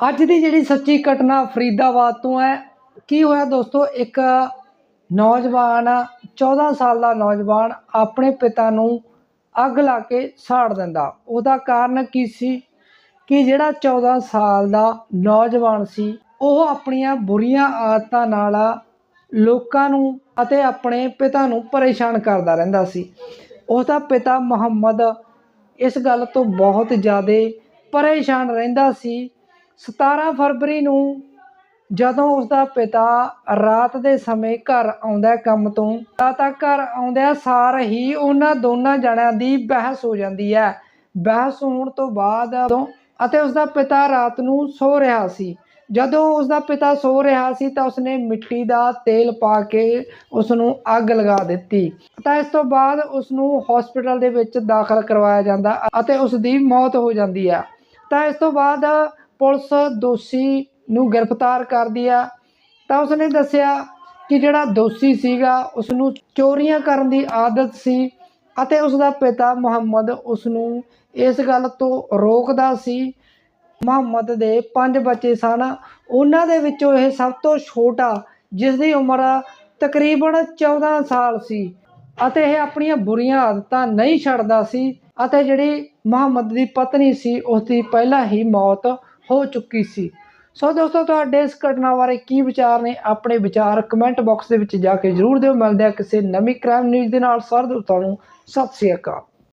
ਅੱਜ ਦੀ ਜਿਹੜੀ ਸੱਚੀ ਘਟਨਾ ਫਰੀਦਾਬਾਦ ਤੋਂ ਹੈ, ਕੀ ਹੋਇਆ ਦੋਸਤੋ? ਇੱਕ ਨੌਜਵਾਨ 14 ਸਾਲ ਦਾ ਨੌਜਵਾਨ ਆਪਣੇ ਪਿਤਾ ਨੂੰ ਅੱਗ ਲਾ ਕੇ ਸਾੜ ਦਿੰਦਾ। ਉਹਦਾ ਕਾਰਨ ਕੀ ਸੀ? ਕਿ ਜਿਹੜਾ 14 ਸਾਲ ਦਾ ਨੌਜਵਾਨ ਸੀ, ਉਹ ਆਪਣੀਆਂ ਬੁਰੀਆਂ ਆਦਤਾਂ ਨਾਲ ਲੋਕਾਂ ਨੂੰ ਅਤੇ ਆਪਣੇ ਪਿਤਾ ਨੂੰ ਪਰੇਸ਼ਾਨ ਕਰਦਾ ਰਹਿੰਦਾ ਸੀ। ਉਹਦਾ ਪਿਤਾ ਮੁਹੰਮਦ ਇਸ ਗੱਲ ਤੋਂ ਬਹੁਤ ਜ਼ਿਆਦਾ ਪਰੇਸ਼ਾਨ ਰਹਿੰਦਾ ਸੀ 17 ਫਰਵਰੀ ਨੂੰ ਜਦੋਂ ਉਸਦਾ ਪਿਤਾ ਰਾਤ ਦੇ ਸਮੇਂ ਘਰ ਆਉਂਦਾ ਕੰਮ ਤੋਂ, ਤਾਂ ਘਰ ਆਉਂਦਿਆਂ ਸਾਰ ਹੀ ਉਹਨਾਂ ਦੋਨਾਂ ਜਣਿਆਂ ਦੀ ਬਹਿਸ ਹੋ ਜਾਂਦੀ ਹੈ। ਬਹਿਸ ਹੋਣ ਤੋਂ ਬਾਅਦ ਤੋਂ ਅਤੇ ਉਸਦਾ ਪਿਤਾ ਰਾਤ ਨੂੰ ਸੋ ਰਿਹਾ ਸੀ। ਜਦੋਂ ਉਸਦਾ ਪਿਤਾ ਸੋ ਰਿਹਾ ਸੀ, ਤਾਂ ਉਸਨੇ ਮਿੱਟੀ ਦਾ ਤੇਲ ਪਾ ਕੇ ਉਸ ਨੂੰ ਅੱਗ ਲਗਾ ਦਿੱਤੀ। ਤਾਂ ਇਸ ਤੋਂ ਬਾਅਦ ਉਸ ਨੂੰ ਹਸਪੀਟਲ ਦੇ ਵਿੱਚ ਦਾਖਲ ਕਰਵਾਇਆ ਜਾਂਦਾ ਅਤੇ ਉਸ ਦੀ ਮੌਤ ਹੋ ਜਾਂਦੀ ਹੈ। ਤਾਂ ਇਸ ਤੋਂ ਬਾਅਦ ਪੁਲਿਸ ਦੋਸ਼ੀ ਨੂੰ ਗ੍ਰਿਫਤਾਰ ਕਰਦੀ ਆ, ਤਾਂ ਉਸਨੇ ਦੱਸਿਆ ਕਿ ਜਿਹੜਾ ਦੋਸ਼ੀ ਸੀਗਾ ਉਸ ਨੂੰ ਚੋਰੀਆਂ ਕਰਨ ਦੀ ਆਦਤ ਸੀ ਅਤੇ ਉਸ ਦਾ ਪਿਤਾ ਮੁਹੰਮਦ ਉਸ ਨੂੰ ਇਸ ਗੱਲ ਤੋਂ ਰੋਕਦਾ ਸੀ। ਮੁਹੰਮਦ ਦੇ ਪੰਜ ਬੱਚੇ ਸਨ। ਉਹਨਾਂ ਦੇ ਵਿੱਚੋਂ ਇਹ ਸਭ ਤੋਂ ਛੋਟਾ ਜਿਸ ਦੀ ਉਮਰ ਤਕਰੀਬਨ 14 ਸਾਲ ਸੀ ਅਤੇ ਇਹ ਆਪਣੀਆਂ ਬੁਰੀਆਂ ਆਦਤਾਂ ਨਹੀਂ ਛੱਡਦਾ ਸੀ ਅਤੇ ਜਿਹੜੀ ਮੁਹੰਮਦ ਦੀ ਪਤਨੀ ਸੀ ਉਸ ਦੀ ਪਹਿਲਾਂ ਹੀ ਮੌਤ ਹੋ ਚੁੱਕੀ ਸੀ। ਸੋ ਦੋਸਤੋ, ਤੁਹਾਡੇ ਇਸ ਘਟਨਾ ਬਾਰੇ ਕੀ ਵਿਚਾਰ ਨੇ, ਆਪਣੇ ਵਿਚਾਰ ਕਮੈਂਟ ਬਾਕਸ ਦੇ ਵਿੱਚ ਜਾ ਕੇ ਜ਼ਰੂਰ ਦਿਓ। ਮਿਲਦੇ ਆ ਕਿਸੇ ਨਵੀਂ ਕ੍ਰਾਈਮ ਨਿਊਜ਼ ਦੇ ਨਾਲ। ਸਰ ਤੁਹਾਨੂੰ ਸਤਿ ਸ਼੍ਰੀ ਅਕਾਲ।